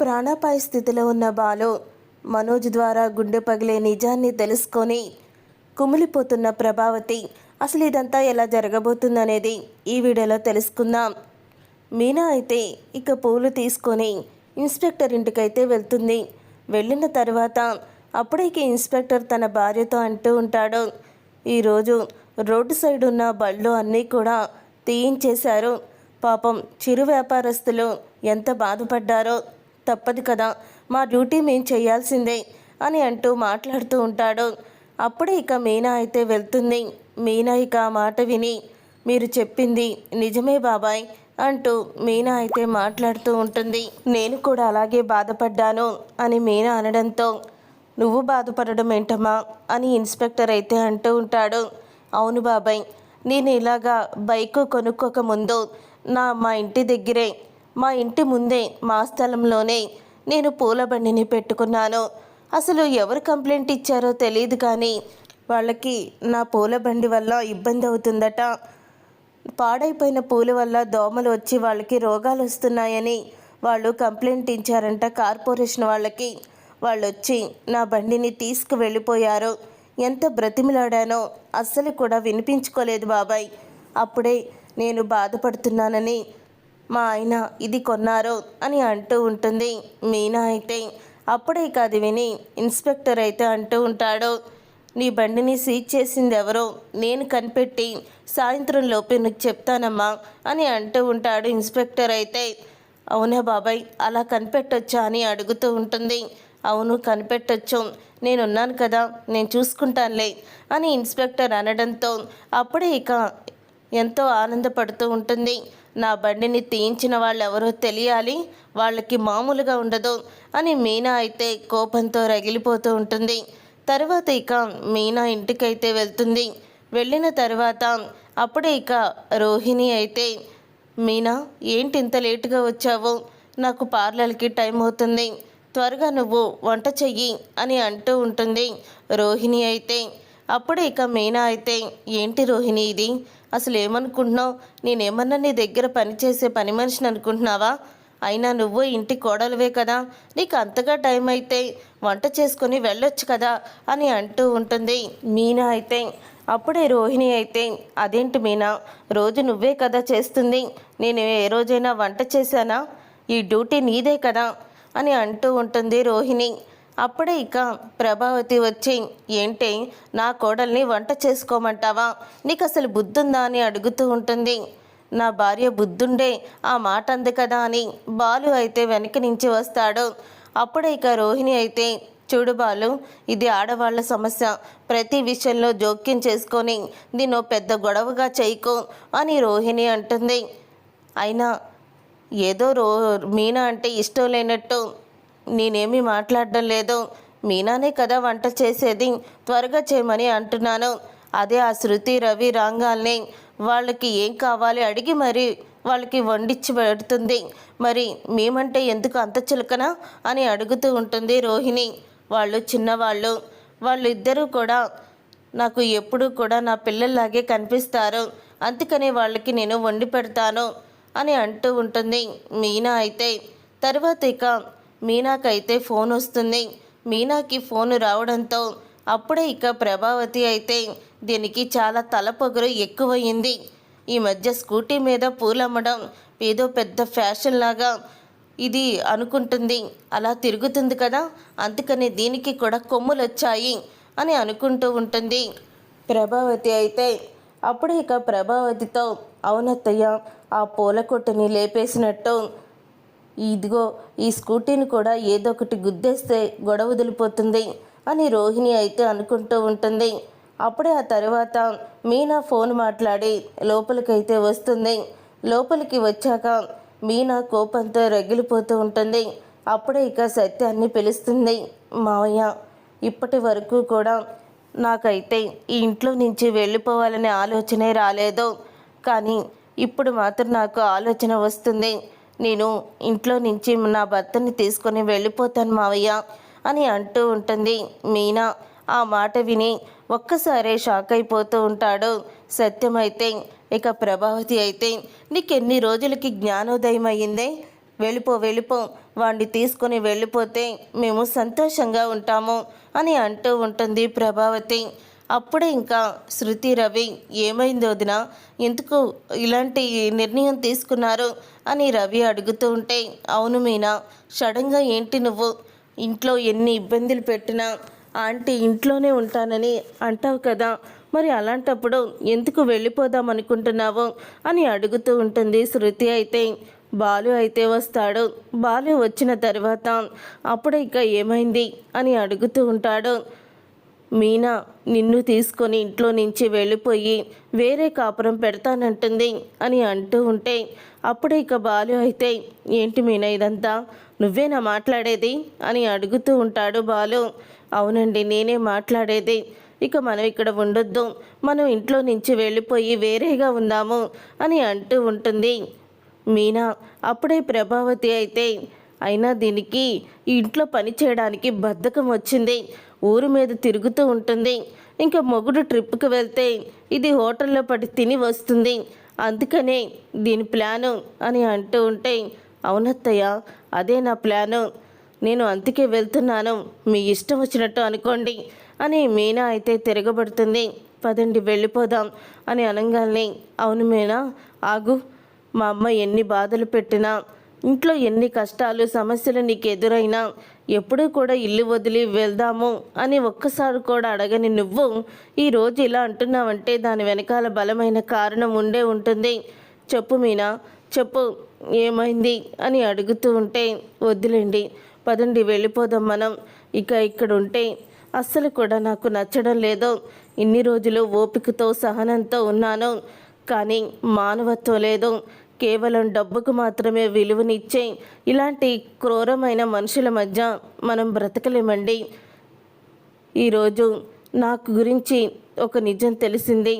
ప్రాణాపాయ స్థితిలో ఉన్న బాలు మనోజ్ ద్వారా గుండె పగిలే నిజాన్ని తెలుసుకొని కుమిలిపోతున్న ప్రభావతి అసలు ఇదంతా ఎలా జరగబోతుందనేది ఈ వీడియోలో తెలుసుకుందాం. మీనా అయితే ఇక పూలు తీసుకొని ఇన్స్పెక్టర్ ఇంటికైతే వెళ్తుంది. వెళ్ళిన తర్వాత అప్పుడైకి ఇన్స్పెక్టర్ తన భార్యతో అంటూ ఉంటాడు. ఈరోజు రోడ్డు సైడ్ ఉన్న బళ్ళు అన్నీ కూడా తీయించేశారు. పాపం చిరు వ్యాపారస్తులు ఎంత బాధపడ్డారో తప్పదు కదా. మా డ్యూటీ మేము చేయాల్సిందే అని అంటూ మాట్లాడుతూ ఉంటాడు. అప్పుడే ఇక మీనా అయితే వెళ్తుంది. మీనా ఇక ఆ మాట విని మీరు చెప్పింది నిజమే బాబాయ్ అంటూ మీనా అయితే మాట్లాడుతూ ఉంటుంది. నేను కూడా అలాగే బాధపడ్డాను అని మీనా అనడంతో నువ్వు బాధపడడం ఏంటమ్మా అని ఇన్స్పెక్టర్ అయితే అంటూ ఉంటాడు. అవును బాబాయ్ నేను ఇలాగా బైక్ కొనుక్కోక ముందు నా మా ఇంటి దగ్గరే మా ఇంటి ముందే మా స్థలంలోనే నేను పూల బండిని పెట్టుకున్నాను. అసలు ఎవరు కంప్లైంట్ ఇచ్చారో తెలియదు కానీ వాళ్ళకి నా పూల బండి వల్ల ఇబ్బంది అవుతుందట. పాడైపోయిన పూల వల్ల దోమలు వచ్చి వాళ్ళకి రోగాలు వస్తున్నాయని వాళ్ళు కంప్లైంట్ ఇచ్చారంట కార్పొరేషన్ వాళ్ళకి. వాళ్ళు వచ్చి నా బండిని తీసుకు వెళ్ళిపోయారు ఎంత బ్రతిమిలాడానో అస్సలు కూడా వినిపించుకోలేదు బాబాయ్. అప్పుడే నేను బాధపడుతున్నానని మా ఆయన ఇది కొన్నారు అని అంటూ ఉంటుంది. మీనా అయితే అప్పుడే ఇక అది విని ఇన్స్పెక్టర్ అయితే అంటూ ఉంటాడు. నీ బండిని సీజ్ చేసింది ఎవరో? నేను కనిపెట్టి సాయంత్రం లోపే నీకు చెప్తానమ్మా అని అంటూ ఉంటాడు ఇన్స్పెక్టర్ అయితే. అవునా బాబాయ్ అలా కనిపెట్టొచ్చా? అని అడుగుతూ ఉంటుంది. అవును కనిపెట్టొచ్చు. నేనున్నాను కదా నేను చూసుకుంటానులే అని ఇన్స్పెక్టర్ అనడంతో అప్పుడే ఇక ఎంతో ఆనందపడుతూ ఉంటుంది. నా బండిని తీయించిన వాళ్ళు ఎవరో తెలియాలి వాళ్ళకి మామూలుగా ఉండదు అని మీనా అయితే కోపంతో రగిలిపోతూ ఉంటుంది. తర్వాత ఇక మీనా ఇంటికైతే వెళ్తుంది. వెళ్ళిన తర్వాత అప్పుడే ఇక రోహిణి అయితే మీనా ఏంటి ఇంత లేటుగా వచ్చావు? నాకు పార్లర్కి టైం అవుతుంది. త్వరగా నువ్వు వంట చెయ్యి అని అంటూ ఉంటుంది రోహిణి అయితే. అప్పుడే ఇక మీనా అయితే ఏంటి రోహిణి ఇది? అసలు ఏమనుకుంటున్నావు నేనేమన్నా నీ దగ్గర పనిచేసే పని మనిషిని అనుకుంటున్నావా? అయినా నువ్వు ఇంటి కోడలువే కదా. నీకు అంతగా టైం అయితే వంట చేసుకొని వెళ్ళొచ్చు కదా అని అంటూ ఉంటుంది మీనా అయితే. అప్పుడే రోహిణి అయితే అదేంటి మీనా? రోజు నువ్వే కదా చేస్తుంది. నేను ఏ రోజైనా వంట చేశానా? ఈ డ్యూటీ నీదే కదా? అని అంటూ ఉంటుంది రోహిణి. అప్పుడే ఇక ప్రభావతి వచ్చి ఏంటి? నా కోడల్ని వంట చేసుకోమంటావా? నీకు అసలు బుద్ధుందా? అని అడుగుతూ ఉంటుంది. నా భార్య బుద్ధుండే ఆ మాట అంది కదా అని బాలు అయితే వెనక నుంచి వస్తాడు. అప్పుడే ఇక రోహిణి అయితే చూడు బాలు ఇది ఆడవాళ్ళ సమస్య. ప్రతి విషయంలో జోక్యం చేసుకొని దీన్ని పెద్ద గొడవగా చేయకు అని రోహిణి అంటుంది. అయినా ఏదో రో మీనా అంటే ఇష్టం లేనట్టు నేనేమీ మాట్లాడడం లేదు. మీనానే కదా వంట చేసేది. త్వరగా చేయమని అంటున్నాను. అదే ఆ శృతి రవి రాంగాల్ని. వాళ్ళకి ఏం కావాలి అడిగి మరి వాళ్ళకి వండిచ్చి పెడుతుంది. మరి మేమంటే ఎందుకు అంత చిలకన? అని అడుగుతూ ఉంటుంది రోహిణి. వాళ్ళు చిన్నవాళ్ళు. వాళ్ళిద్దరూ కూడా నాకు ఎప్పుడూ కూడా నా పిల్లల్లాగే కనిపిస్తారు. అందుకనే వాళ్ళకి నేను వండి పెడతాను అని అంటూ ఉంటుంది మీనా అయితే. తర్వాత ఇక మీనాకైతే ఫోన్ వస్తుంది. మీనాకి ఫోన్ రావడంతో అప్పుడే ఇక ప్రభావతి అయితే దీనికి చాలా తలపొగరు ఎక్కువయింది ఈ మధ్య స్కూటీ మీద పూలమ్మడం ఏదో పెద్ద ఫ్యాషన్ లాగా ఇది అనుకుంటుంది. అలా తిరుగుతుంది కదా అందుకని దీనికి కూడా కొమ్ములు వచ్చాయి అని అనుకుంటూ ఉంటుంది. ప్రభావతి అయితే అప్పుడే ఇక ప్రభావతితో అవునత్తయ్య ఆ పూల కొట్టుని లేపేసినట్టు ఇదిగో ఈ స్కూటీని కూడా ఏదో ఒకటి గుద్దేస్తే గొడవ వదిలిపోతుంది అని రోహిణి అయితే అనుకుంటూ ఉంటుంది. అప్పుడే ఆ తర్వాత మీనా ఫోన్ మాట్లాడి లోపలికైతే వస్తుంది. లోపలికి వచ్చాక మీనా కోపంతో రగిలిపోతూ ఉంటుంది. అప్పుడే ఇక సత్యాన్ని పిలుస్తుంది మావయ్య ఇప్పటి వరకు కూడా నాకైతే ఈ ఇంట్లో నుంచి వెళ్ళిపోవాలనే ఆలోచనే రాలేదు. కానీ ఇప్పుడు మాత్రం నాకు ఆలోచన వస్తుంది. నేను ఇంట్లో నుంచి నా భర్తని తీసుకొని వెళ్ళిపోతాను మావయ్య అని అంటూ ఉంటుంది. మీనా ఆ మాట విని ఒక్కసారే షాక్ అయిపోతూ ఉంటాడు. సత్యమైతే ఇక ప్రభావతి అయితే నీకెన్ని రోజులకి జ్ఞానోదయం అయ్యిందే? వెళ్ళిపో వెళ్ళిపో వాణ్ణి తీసుకొని వెళ్ళిపోతే మేము సంతోషంగా ఉంటాము అని అంటూ ఉంటుంది ప్రభావతి. అప్పుడే ఇంకా శృతి రవి ఏమైంది వదిన? ఎందుకు ఇలాంటి నిర్ణయం తీసుకున్నారు? అని రవి అడుగుతూ ఉంటే అవును మీనా సడన్గా ఏంటి నువ్వు? ఇంట్లో ఎన్ని ఇబ్బందులు పెట్టినా ఆంటీ ఇంట్లోనే ఉంటానని అంటావు కదా మరి అలాంటప్పుడు ఎందుకు వెళ్ళిపోదాం అనుకుంటున్నావు? అని అడుగుతూ ఉంటుంది శృతి అయితే. బాలు అయితే వస్తాడు. బాలు వచ్చిన తర్వాత అప్పుడు ఇక ఏమైంది? అని అడుగుతూ ఉంటాడు. మీనా నిన్ను తీసుకొని ఇంట్లో నుంచి వెళ్ళిపోయి వేరే కాపురం పెడతానంటుంది అని అంటూ ఉంటే అప్పుడే ఇక బాలు అయితే ఏంటి మీనా ఇదంతా? నువ్వేనా మాట్లాడేది? అని అడుగుతూ ఉంటాడు బాలు. అవునండి నేనే మాట్లాడేది. ఇక మనం ఇక్కడ ఉండొద్దు. మనం ఇంట్లో నుంచి వెళ్ళిపోయి వేరేగా ఉందాము అని అంటూ ఉంటుంది. మీనా అప్పుడే ప్రభావతి అయితే అయినా దీనికి ఇంట్లో పని చేయడానికి బద్ధకం వచ్చింది. ఊరు మీద తిరుగుతూ ఉంటుంది. ఇంకా మొగుడు ట్రిప్కి వెళ్తే ఇది హోటల్లో పడి తిని వస్తుంది. అందుకనే దీని ప్లాను అని అంటూ ఉంటే అవునత్తయ్య అదే నా ప్లాను. నేను అందుకే వెళ్తున్నాను. మీ ఇష్టం వచ్చినట్టు అనుకోండి అని మీనా అయితే తిరగబడుతుంది. పదండి వెళ్ళిపోదాం అని అనగానే అవును మీనా ఆగు. మా అమ్మ ఎన్ని బాధలు పెట్టినా ఇంట్లో ఎన్ని కష్టాలు సమస్యలు నీకు ఎదురైనా ఎప్పుడూ కూడా ఇల్లు వదిలి వెళ్దాము అని ఒక్కసారి కూడా అడగని నువ్వు ఈరోజు ఇలా అంటున్నావంటే దాని వెనకాల బలమైన కారణం ఉండే ఉంటుంది. చెప్పు మీనా చెప్పు ఏమైంది అని అడుగుతూ ఉంటే వద్దులేండి పదండి వెళ్ళిపోదాం మనం. ఇక ఇక్కడ ఉంటే అస్సలు కూడా నాకు నచ్చడం లేదు. ఇన్ని రోజులు ఓపికతో సహనంతో ఉన్నాను. కానీ మానవత్వం లేదు. కేవలం డబ్బుకు మాత్రమే విలువనిచ్చే ఇలాంటి క్రూరమైన మనుషుల మధ్య మనం బ్రతకలేమండి. ఈరోజు నాకు గురించి ఒక నిజం తెలిసింది.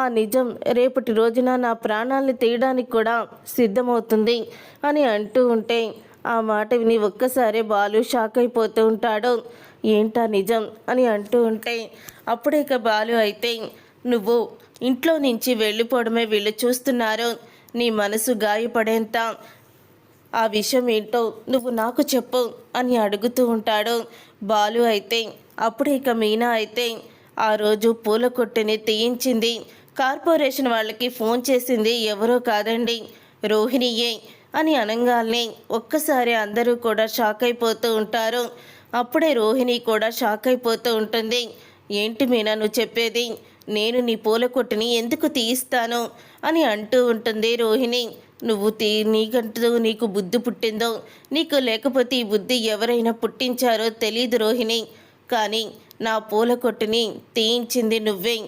ఆ నిజం రేపటి రోజున నా ప్రాణాలను తీయడానికి కూడా సిద్ధమవుతుంది అని అంటూ ఉంటే ఆ మాట విని ఒక్కసారే బాలు షాక్ అయిపోతూ ఉంటాడు. ఏంటా నిజం అని అంటూ ఉంటే అప్పుడే ఇక బాలు అయితే నువ్వు ఇంట్లో నుంచి వెళ్ళిపోవడమే వీళ్ళు చూస్తున్నారు. నీ మనసు గాయపడేంత ఆ విషయం ఏంటో నువ్వు నాకు చెప్పు అని అడుగుతూ ఉంటాడు. బాలు అయితే అప్పుడు ఇక మీనా అయితే ఆ రోజు పూల కొట్టుని తీయించింది. కార్పొరేషన్ వాళ్ళకి ఫోన్ చేసింది ఎవరో కాదండి రోహిణియే అని అనగానే ఒక్కసారి అందరూ కూడా షాక్ అయిపోతూ ఉంటారు. అప్పుడే రోహిణి కూడా షాక్ అయిపోతూ ఉంటుంది. ఏంటి మీనా నువ్వు చెప్పేది? నేను నీ పూల కొట్టుని ఎందుకు తీయిస్తాను? అని అంటూ ఉంటుంది రోహిణి. నువ్వు తీ నీకంటూ నీకు బుద్ధి పుట్టిందో నీకు లేకపోతే ఈ బుద్ధి ఎవరైనా పుట్టించారో తెలియదు రోహిణి. కానీ నా పూల కొట్టుని తీయించింది నువ్వే.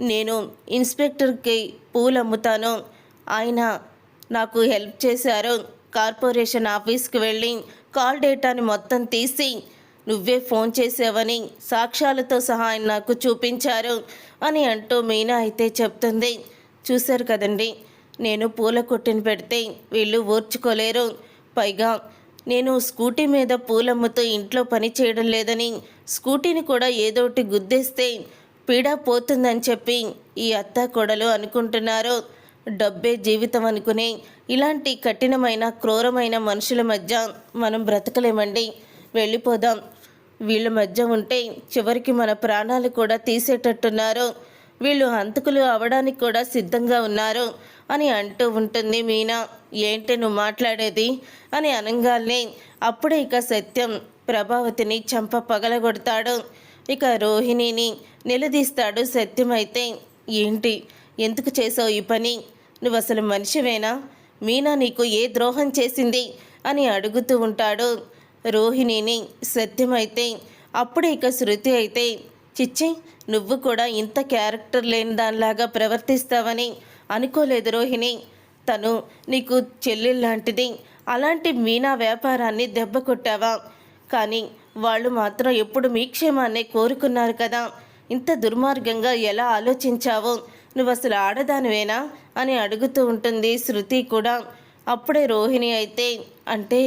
నేను ఇన్స్పెక్టర్కి పూలు అమ్ముతాను ఆయన నాకు హెల్ప్ చేశారు. కార్పొరేషన్ ఆఫీస్కి వెళ్ళి కాల్ డేటాని మొత్తం తీసి నువ్వే ఫోన్ చేసావని సాక్ష్యాలతో సహా ఆయన నాకు చూపించారు. అని అంటూ మీనా అయితే చెప్తుంది. చూశారు కదండి నేను పూల కొట్టిన పెడితే వీళ్ళు ఓర్చుకోలేరు పైగా నేను స్కూటీ మీద పూలమ్మతో ఇంట్లో పని చేయడం లేదని స్కూటీని కూడా ఏదోటి గుద్దేస్తే పీడ పోతుందని చెప్పి ఈ అత్త కొడలు అనుకుంటున్నారు. డబ్బే జీవితం అనుకుని ఇలాంటి కఠినమైన క్రూరమైన మనుషుల మధ్య మనం బ్రతకలేమండి. వెళ్ళిపోదాం. వీళ్ళ మధ్య ఉంటే చివరికి మన ప్రాణాలు కూడా తీసేటట్టున్నారు. వీళ్ళు హంతకులు అవడానికి కూడా సిద్ధంగా ఉన్నారు అని అంటూ ఉంటుంది మీనా. ఏంటి నువ్వు మాట్లాడేది? అని అనగానే అప్పుడే ఇక సత్యం ప్రభావతిని చంప పగలగొడతాడు. ఇక రోహిణిని నిలదీస్తాడు సత్యం అయితే. ఏంటి? ఎందుకు చేసావు ఈ పని? నువ్వు అసలు మనిషివేనా? మీనా నీకు ఏ ద్రోహం చేసింది? అని అడుగుతూ ఉంటాడు. రోహిణిని సత్యమైతే అప్పుడే ఇక శృతి అయితే చిచ్చి నువ్వు కూడా ఇంత క్యారెక్టర్ లేని దానిలాగా ప్రవర్తిస్తావని అనుకోలేదు రోహిణి. తను నీకు చెల్లెల్లాంటిది. అలాంటి మీనా వ్యాపారాన్ని దెబ్బ కొట్టావా? కానీ వాళ్ళు మాత్రం ఎప్పుడు మీ క్షేమాన్నే కోరుకున్నారు కదా. ఇంత దుర్మార్గంగా ఎలా ఆలోచించావో? నువ్వు అసలు ఆడదానివేనా? అని అడుగుతూ ఉంటుంది శృతి కూడా. అప్పుడే రోహిణి అయితే అంటే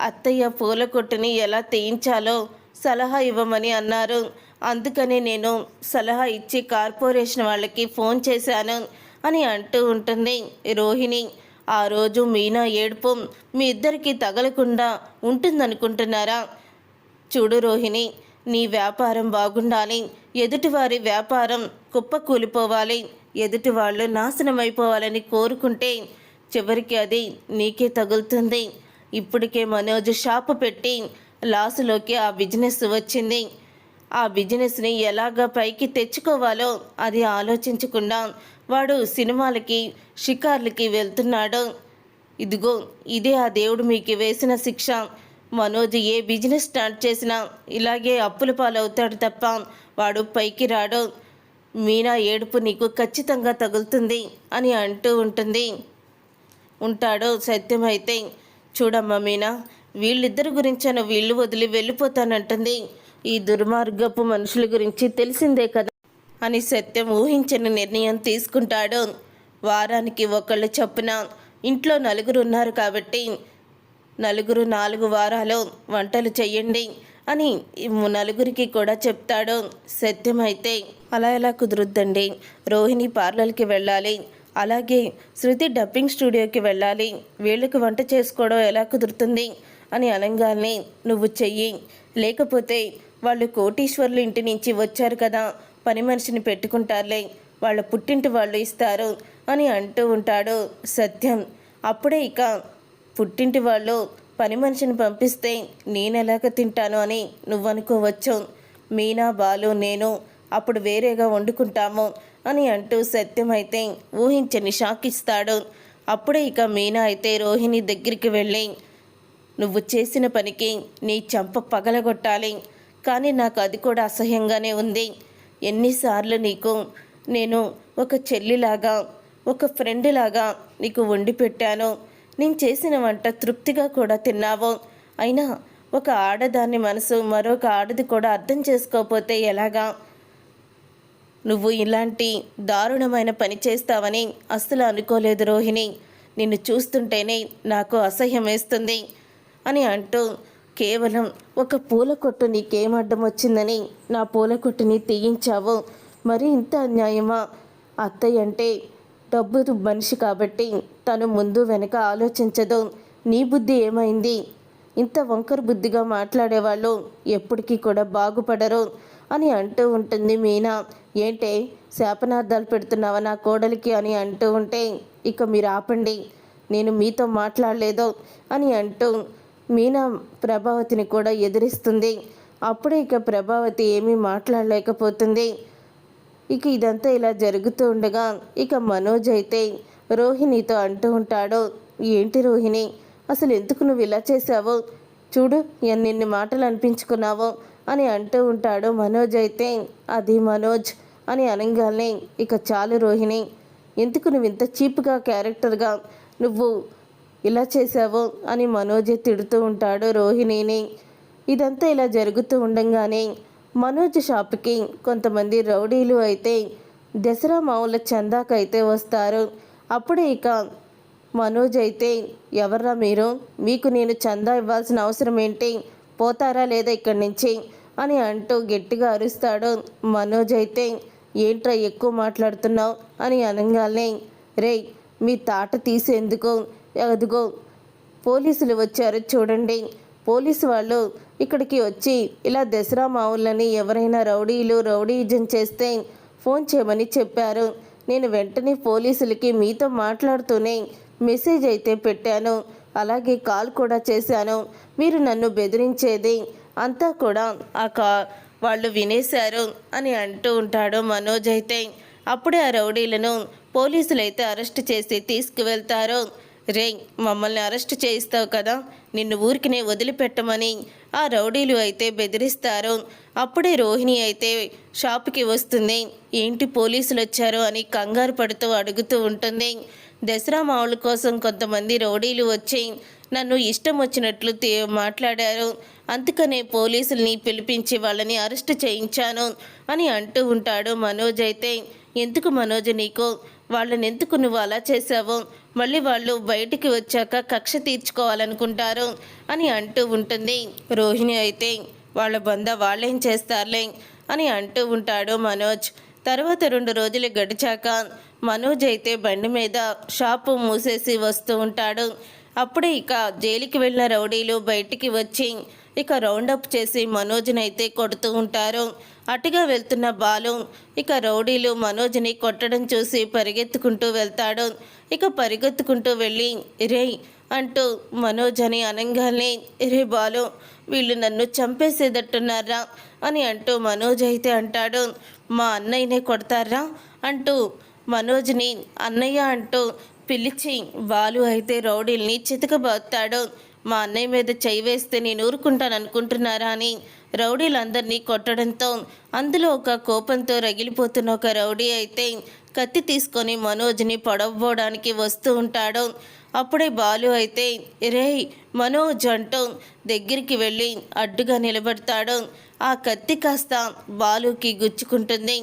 అత్తయ్య పూల కొట్టుని ఎలా తీయించాలో సలహా ఇవ్వమని అన్నారు. అందుకని నేను సలహా ఇచ్చి కార్పొరేషన్ వాళ్ళకి ఫోన్ చేశాను అని అంటూ ఉంటుంది రోహిణి. ఆ రోజు మీనా ఏడుపు మీ ఇద్దరికి తగలకుండా ఉంటుందనుకుంటున్నారా? చూడు రోహిణి నీ వ్యాపారం బాగుండాలి. ఎదుటివారి వ్యాపారం కుప్పకూలిపోవాలి. ఎదుటి వాళ్ళు నాశనమైపోవాలని కోరుకుంటే చివరికి అది నీకే తగులుతుంది. ఇప్పటికే మనోజ్ షాప్ పెట్టి లాసులోకి ఆ బిజినెస్ వచ్చింది. ఆ బిజినెస్ని ఎలాగ పైకి తెచ్చుకోవాలో అది ఆలోచించకుండా వాడు సినిమాలకి షికార్లకి వెళ్తున్నాడు. ఇదిగో ఇదే ఆ దేవుడు మీకు వేసిన శిక్ష. మనోజ్ ఏ బిజినెస్ స్టార్ట్ చేసినా ఇలాగే అప్పుల పాలవుతాడు తప్ప వాడు పైకి రాడు. మీనా ఏడుపు నీకు ఖచ్చితంగా తగులుతుంది అని అంటూ ఉంటుంది. ఉంటాడో సత్యమైతే చూడమ్మా మీనా వీళ్ళిద్దరి గురించను వీళ్ళు వదిలి వెళ్ళిపోతానంటుంది. ఈ దుర్మార్గపు మనుషుల గురించి తెలిసిందే కదా అని సత్యం ఊహించని నిర్ణయం తీసుకుంటాడు. వారానికి ఒకళ్ళు చొప్పున ఇంట్లో నలుగురు ఉన్నారు కాబట్టి నలుగురు నాలుగు వారాలు వంటలు చెయ్యండి అని నలుగురికి కూడా చెప్తాడు. సత్యం అయితే అలా ఎలా కుదురుద్దండి? రోహిణి పార్లర్కి వెళ్ళాలి. అలాగే శృతి డబ్బింగ్ స్టూడియోకి వెళ్ళాలి. వీళ్ళకి వంట చేసుకోవడం ఎలా కుదురుతుంది? అని అనగానే నువ్వు చెయ్యి. లేకపోతే వాళ్ళు కోటీశ్వర్లు ఇంటి నుంచి వచ్చారు కదా పని మనిషిని పెట్టుకుంటారులే. వాళ్ళ పుట్టింటి వాళ్ళు ఇస్తారు అని అంటూ ఉంటాడు సత్యం. అప్పుడే ఇక పుట్టింటి వాళ్ళు పని మనిషిని పంపిస్తే నేనెలాగ తింటాను అని నువ్వు అనుకోవచ్చు మీనా బాలు నేను అప్పుడు వేరేగా వండుకుంటాము. అని అంటూ సత్యం అయితే ఊహించని షాక్ ఇస్తాడు అప్పుడే ఇక మీనా అయితే రోహిణి దగ్గరికి వెళ్ళి నువ్వు చేసిన పనికి నీ చంప పగలగొట్టాలి. కానీ నాకు అది కూడా అసహ్యంగానే ఉంది. ఎన్నిసార్లు నీకు నేను ఒక చెల్లిలాగా ఒక ఫ్రెండ్ లాగా నీకు వండి పెట్టాను. నేను చేసిన వంట తృప్తిగా కూడా తిన్నావు. అయినా ఒక ఆడదాని మనసు మరొక ఆడది కూడా అర్థం చేసుకోకపోతే ఎలాగా? నువ్వు ఇలాంటి దారుణమైన పని చేస్తావని అస్సలు అనుకోలేదు రోహిణి. నిన్ను చూస్తుంటేనే నాకు అసహ్యం వేస్తుంది అని అంటూ కేవలం ఒక పూల కొట్టు నీకేమడ్డం వచ్చిందని నా పూల కొట్టుని తీయించావు. మరి ఇంత అన్యాయమా? అత్తయ్య అంటే డబ్బు మనిషి కాబట్టి తను ముందు వెనక ఆలోచించదు. నీ బుద్ధి ఏమైంది? ఇంత వంకర బుద్ధిగా మాట్లాడేవాళ్ళు ఎప్పటికీ కూడా బాగుపడరు. అని అంటూ ఉంటుంది మీనా. ఏంటే శాపనార్థాలు పెడుతున్నావా నా కోడలికి అని అంటూ ఉంటే ఇక మీరు ఆపండి నేను మీతో మాట్లాడలేదు అని అంటూ మీనా ప్రభావతిని కూడా ఎదిరిస్తుంది. అప్పుడే ఇక ప్రభావతి ఏమీ మాట్లాడలేకపోతుంది. ఇక ఇదంతా ఇలా జరుగుతూ ఉండగా ఇక మనోజ్ అయితే రోహిణితో అంటూ ఉంటాడు ఏంటి రోహిణి అసలు ఎందుకు నువ్వు ఇలా చేసావు చూడు నిన్ను మాటలు అనిపించుకున్నావో అని అంటూ ఉంటాడు మనోజ్ అయితే. అది మనోజ్ అని అనగానే ఇక చాలు రోహిణి ఎందుకు నువ్వు ఇంత చీప్గా క్యారెక్టర్గా నువ్వు ఇలా చేసావు అని మనోజ్ తిడుతూ ఉంటాడు రోహిణిని. ఇదంతా ఇలా జరుగుతూ ఉండగానే మనోజ్ షాప్కి కొంతమంది రౌడీలు అయితే దసరా మావుల చందాకైతే వస్తారు. అప్పుడే ఇక మనోజ్ అయితే ఎవర్రా మీరు? మీకు నేను చందా ఇవ్వాల్సిన అవసరం ఏంటి? పోతారా లేదా ఇక్కడి నుంచి అని అంటూ గట్టిగా అరుస్తాడు మనోజ్ అయితే ఏంట్రా ఎక్కువ మాట్లాడుతున్నావు? అని అనగానే రేయ్ మీ తాట తీసేందుకు అదిగో పోలీసులు వచ్చారు చూడండి. పోలీసు వాళ్ళు ఇక్కడికి వచ్చి ఇలా దసరా మావులని ఎవరైనా రౌడీలు రౌడీజం చేస్తే ఫోన్ చేయమని చెప్పారు. నేను వెంటనే పోలీసులకి మీతో మాట్లాడుతూనే మెసేజ్ అయితే పెట్టాను. అలాగే కాల్ కూడా చేశాను. మీరు నన్ను బెదిరించేది అంతా కూడా ఆ కా వాళ్ళు వినేశారు అని అంటూ ఉంటాడు మనోజ్ అయితే. అప్పుడే ఆ రౌడీలను పోలీసులు అయితే అరెస్ట్ చేసి తీసుకువెళ్తారు. రే మమ్మల్ని అరెస్ట్ చేయిస్తావు కదా నిన్ను ఊరికినే వదిలిపెట్టమని ఆ రౌడీలు అయితే బెదిరిస్తారు. అప్పుడే రోహిణి అయితే షాప్కి వస్తుంది. ఏంటి పోలీసులు వచ్చారు అని కంగారు పడుతూ అడుగుతూ ఉంటుంది. దసరా మావుల కోసం కొంతమంది రౌడీలు వచ్చి నన్ను ఇష్టం వచ్చినట్లు మాట్లాడారు. అందుకనే పోలీసుల్ని పిలిపించి వాళ్ళని అరెస్ట్ చేయించాను అని అంటూ ఉంటాడు మనోజ్ అయితే. ఎందుకు మనోజ్ నీకు? వాళ్ళని ఎందుకు నువ్వు అలా చేసావు మళ్ళీ వాళ్ళు బయటికి వచ్చాక కక్ష తీర్చుకోవాలనుకుంటారు అని అంటూ ఉంటుంది రోహిణి అయితే. వాళ్ళ బంద వాళ్ళేం చేస్తారులే అని అంటూ ఉంటాడు మనోజ్. తర్వాత రెండు రోజులు గడిచాక మనోజ్ అయితే బండి మీద షాపు మూసేసి వస్తూ ఉంటాడు. అప్పుడే ఇక జైలుకి వెళ్ళిన రౌడీలు బయటికి వచ్చి ఇక రౌండప్ చేసి మనోజ్ని అయితే కొడుతూ ఉంటారు. అటుగా వెళ్తున్న బాలు ఇక రౌడీలు మనోజ్ని కొట్టడం చూసి పరిగెత్తుకుంటూ వెళ్తాడు. ఇక పరిగెత్తుకుంటూ వెళ్ళి రేయ్ అంటూ మనోజ్ అని అనగానే రే బాలు వీళ్ళు నన్ను చంపేసేదట్టున్నారా? అని అంటూ మనోజ్ అయితే అంటాడు మా అన్నయ్యనే కొడతారా? అంటూ మనోజ్ని అన్నయ్య అంటూ పిలిచి బాలు అయితే రౌడీల్ని చితకబోతాడు. మా అన్నయ్య మీద చేయి వేస్తే నేను ఊరుకుంటాను అనుకుంటున్నారా అని రౌడీలందరినీ కొట్టడంతో అందులో ఒక కోపంతో రగిలిపోతున్న ఒక రౌడీ అయితే కత్తి తీసుకొని మనోజ్ని పొడవడానికి వస్తూ ఉంటాడు. అప్పుడే బాలు అయితే రేయ్ మనోజ్ అంటూ దగ్గరికి వెళ్ళి అడ్డుగా నిలబడతాడు. ఆ కత్తి కాస్త బాలుకి గుచ్చుకుంటుంది.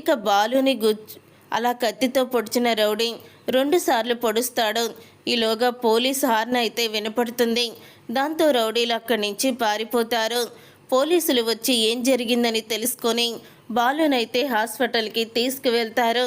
ఇక బాలుని గుచ్చు అలా కత్తితో పొడిచిన రౌడీ రెండుసార్లు పొడుస్తాడు. ఈలోగా పోలీస్ హార్న్ అయితే వినపడుతుంది. దాంతో రౌడీలు అక్కడి నుంచి పారిపోతారు. పోలీసులు వచ్చి ఏం జరిగిందని తెలుసుకొని బాలునైతే హాస్పిటల్కి తీసుకువెళ్తారు.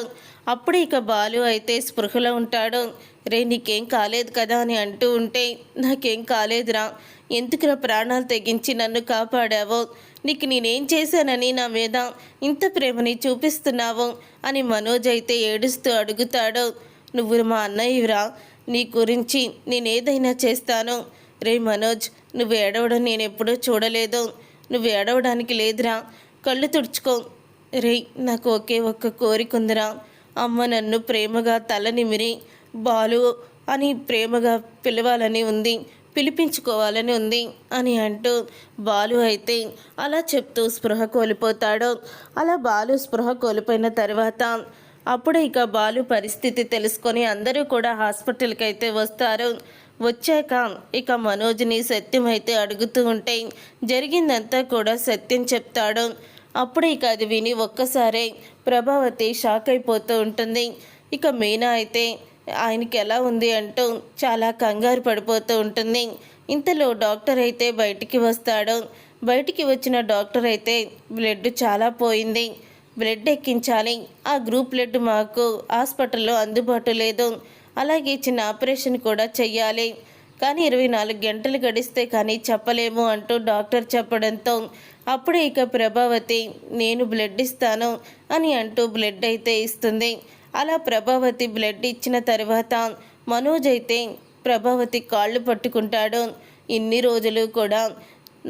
అప్పుడు ఇక బాలు అయితే స్పృహలో ఉంటాడు. రే నీకేం కాలేదు కదా అని అంటూ ఉంటే నాకేం కాలేదురా. ఎందుకురా ప్రాణాలు తెగించి నన్ను కాపాడావో? నీకు నేనేం చేశానని నా మీద ఇంత ప్రేమని చూపిస్తున్నావు? అని మనోజ్ అయితే ఏడుస్తూ అడుగుతాడు. నువ్వు మా అన్నయ్యరా నీ గురించి నేనేదైనా చేస్తాను. రే మనోజ్ నువ్వు ఏడవడం నేను ఎప్పుడూ చూడలేదు. నువ్వు ఏడవడానికి లేదురా. కళ్ళు తుడుచుకో. రే నాకు ఒకే ఒక్క కోరిక ఉందిరా అమ్మ నన్ను ప్రేమగా తల నిమిరి బాలు అని ప్రేమగా పిలవాలని ఉంది పిలిపించుకోవాలని ఉంది అని అంటూ బాలు అయితే అలా చెప్తూ స్పృహ కోల్పోతాడు. అలా బాలు స్పృహ కోల్పోయిన తర్వాత అప్పుడే ఇక బాలు పరిస్థితి తెలుసుకొని అందరూ కూడా హాస్పిటల్కి అయితే వస్తారు. వచ్చాక ఇక మనోజ్ని సత్యం అయితే అడుగుతూ ఉంటే జరిగిందంతా కూడా సత్యం చెప్తాడు. అప్పుడు ఇక అది విని ఒక్కసారే ప్రభావతి షాక్ అయిపోతూ ఉంటుంది. ఇక మీనా అయితే ఆయనకి ఎలా ఉంది అంటూ చాలా కంగారు పడిపోతూ ఉంటుంది. ఇంతలో డాక్టర్ అయితే బయటికి వస్తాడు. బయటికి వచ్చిన డాక్టర్ అయితే బ్లడ్ చాలా పోయింది. బ్లడ్ ఎక్కించాలి. ఆ గ్రూప్ బ్లడ్ మాకు హాస్పిటల్లో అందుబాటు లేదు. అలాగే చిన్న ఆపరేషన్ కూడా చెయ్యాలి. కానీ ఇరవై నాలుగు గంటలు గడిస్తే కానీ చెప్పలేము అంటూ డాక్టర్ చెప్పడంతో అప్పుడే ఇక ప్రభావతి నేను బ్లడ్ ఇస్తాను అని అంటూ బ్లడ్ అయితే ఇస్తుంది. అలా ప్రభావతి బ్లడ్ ఇచ్చిన తర్వాత మనోజ్ అయితే ప్రభావతి కాళ్ళు పట్టుకుంటాడు. ఇన్ని రోజులు కూడా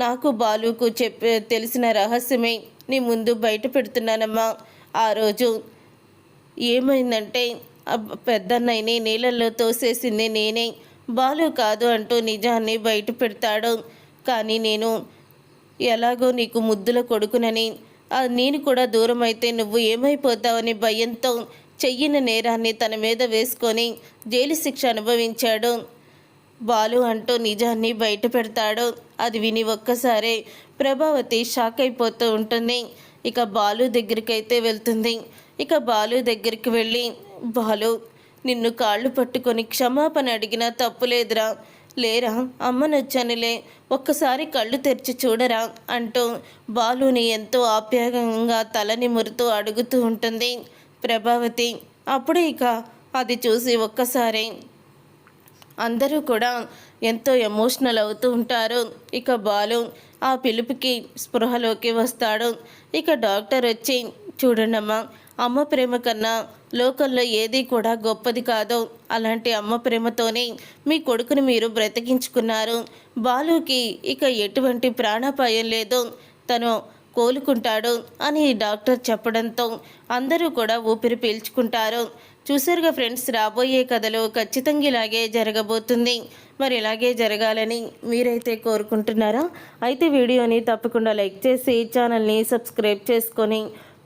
నాకు బాలుకు చెప్పే తెలిసిన రహస్యమే నీ ముందు బయట పెడుతున్నానమ్మా. ఆ రోజు ఏమైందంటే పెద్దన్నయ్యని నీళ్ళల్లో తోసేసింది నేనే. బాలు కాదు అంటూ నిజాన్ని బయట పెడతాడు. కానీ నేను ఎలాగో నీకు ముద్దుల కొడుకునని. నేను కూడా దూరం అయితే నువ్వు ఏమైపోతావని భయంతో చెయ్యిన నేరాన్ని తన మీద వేసుకొని జైలు శిక్ష అనుభవించాడు. బాలు అంటూ నిజాన్ని బయట పెడతాడు. అది విని ఒక్కసారే ప్రభావతి షాక్ అయిపోతూ ఉంటుంది. ఇక బాలు దగ్గరికి అయితే వెళ్తుంది. ఇక బాలు దగ్గరికి వెళ్ళి బాలు నిన్ను కాళ్ళు పట్టుకొని క్షమాపణ అడిగినా తప్పులేదురా. లేరా? అమ్మనొచ్చానులే ఒక్కసారి కళ్ళు తెరిచి చూడరా? అంటూ బాలుని ఎంతో ఆప్యాయంగా తలని మురుతూ అడుగుతూ ఉంటుంది ప్రభావతి. అప్పుడు ఇక అది చూసి ఒక్కసారి అందరూ కూడా ఎంతో ఎమోషనల్ అవుతూ ఉంటారు. ఇక బాలు ఆ పిలుపుకి స్పృహలోకి వస్తాడు. ఇక డాక్టర్ వచ్చి చూడండమ్మా అమ్మ ప్రేమ కన్నా లోకల్లో ఏది కూడా గొప్పది కాదు. అలాంటి అమ్మ ప్రేమతోనే మీ కొడుకుని మీరు బ్రతికించుకున్నారు. బాలుకి ఇక ఎటువంటి ప్రాణాపాయం లేదు. తను కోలుకుంటాడు అని డాక్టర్ చెప్పడంతో అందరూ కూడా ఊపిరి పీల్చుకుంటారు. చూసారుగా ఫ్రెండ్స్ రాబోయే కథలో ఖచ్చితంగా ఇలాగే జరగబోతుంది. మరి ఇలాగే జరగాలని మీరైతే కోరుకుంటున్నారా? అయితే వీడియోని తప్పకుండా లైక్ చేసి ఛానల్ని సబ్స్క్రైబ్ చేసుకొని